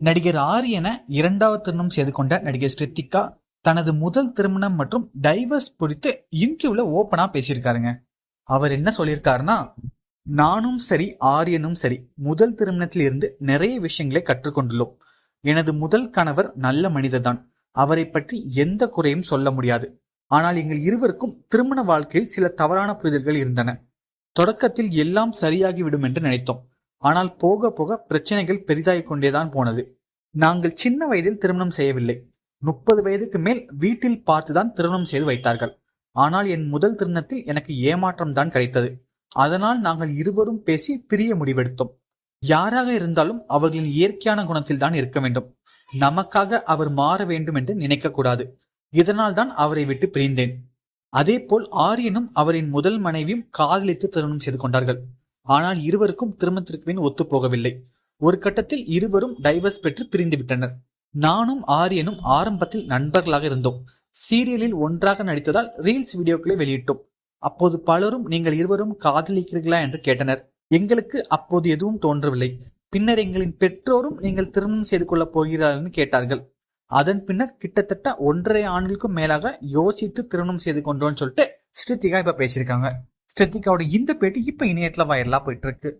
நடிகர் ஆரியனை இரண்டாவது திருமணம் செய்து கொண்ட நடிகர் ஸ்ரித்திகா தனது முதல் திருமணம் மற்றும் டைவர்ஸ் குறித்து இன்டர்வியூல ஓபனா பேசியிருக்காருங்க. அவர் என்ன சொல்லியிருக்காருன்னா நானும் சரி ஆரியனும் சரி முதல் திருமணத்தில் இருந்து நிறைய விஷயங்களை கற்றுக்கொண்டுள்ளோம் எனது முதல் கணவர் நல்ல மனிதர்தான். அவரை பற்றி எந்த குறையும் சொல்ல முடியாது. ஆனால் எங்கள் இருவருக்கும் திருமண வாழ்க்கையில் சில தவறான புரிதல்கள் இருந்தன. தொடக்கத்தில் எல்லாம் சரியாகிவிடும் என்று நினைத்தோம். ஆனால் போக போக பிரச்சனைகள் பெரிதாகிக் கொண்டேதான் போனது. நாங்கள் சின்ன வயதில் திருமணம் செய்யவில்லை. முப்பது வயதுக்கு மேல் வீட்டில் பார்த்துதான் திருமணம் செய்து வைத்தார்கள். ஆனால் என் முதல் திருமணத்தில் எனக்கு ஏமாற்றம் தான் கிடைத்தது. அதனால் நாங்கள் இருவரும் பேசி பிரிய முடிவெடுத்தோம். யாராக இருந்தாலும் அவர்களின் இயற்கையான குணத்தில் தான் இருக்க வேண்டும். நமக்காக அவர் மாற வேண்டும் என்று நினைக்கக்கூடாது. இதனால் தான் அவரை விட்டு பிரிந்தேன். அதேபோல் ஆரியனும் அவரின் முதல் மனைவியும் காதலித்து திருமணம் செய்து கொண்டார்கள். ஆனால் இருவருக்கும் திருமணத்திற்கு பின் ஒத்து போகவில்லை ஒரு கட்டத்தில் இருவரும் டைவர்ஸ் பெற்று பிரிந்துவிட்டனர். நானும் ஆரியனும் ஆரம்பத்தில் நண்பர்களாக இருந்தோம். சீரியலில் ஒன்றாக நடித்ததால் ரீல்ஸ் வீடியோக்களை வெளியிட்டோம். அப்போது பலரும் நீங்கள் இருவரும் காதலிக்கிறீர்களா? என்று கேட்டனர். எங்களுக்கு அப்போது எதுவும் தோன்றவில்லை. பின்னர் எங்களின் பெற்றோரும் நீங்கள் திருமணம் செய்து கொள்ளப் போகிறார்கள் கேட்டார்கள். அதன் பின்னர் கிட்டத்தட்ட ஒன்றரை ஆண்டுகளுக்கும் மேலாக யோசித்து திருமணம் செய்து கொண்டோம்னு சொல்லிட்டு ஸ்ருத்திகா இப்ப பேசியிருக்காங்க. ஸ்ருத்திகாவோட இந்த பேட்டி இப்ப இணையத்துல வைரலா போயிட்டு இருக்கு.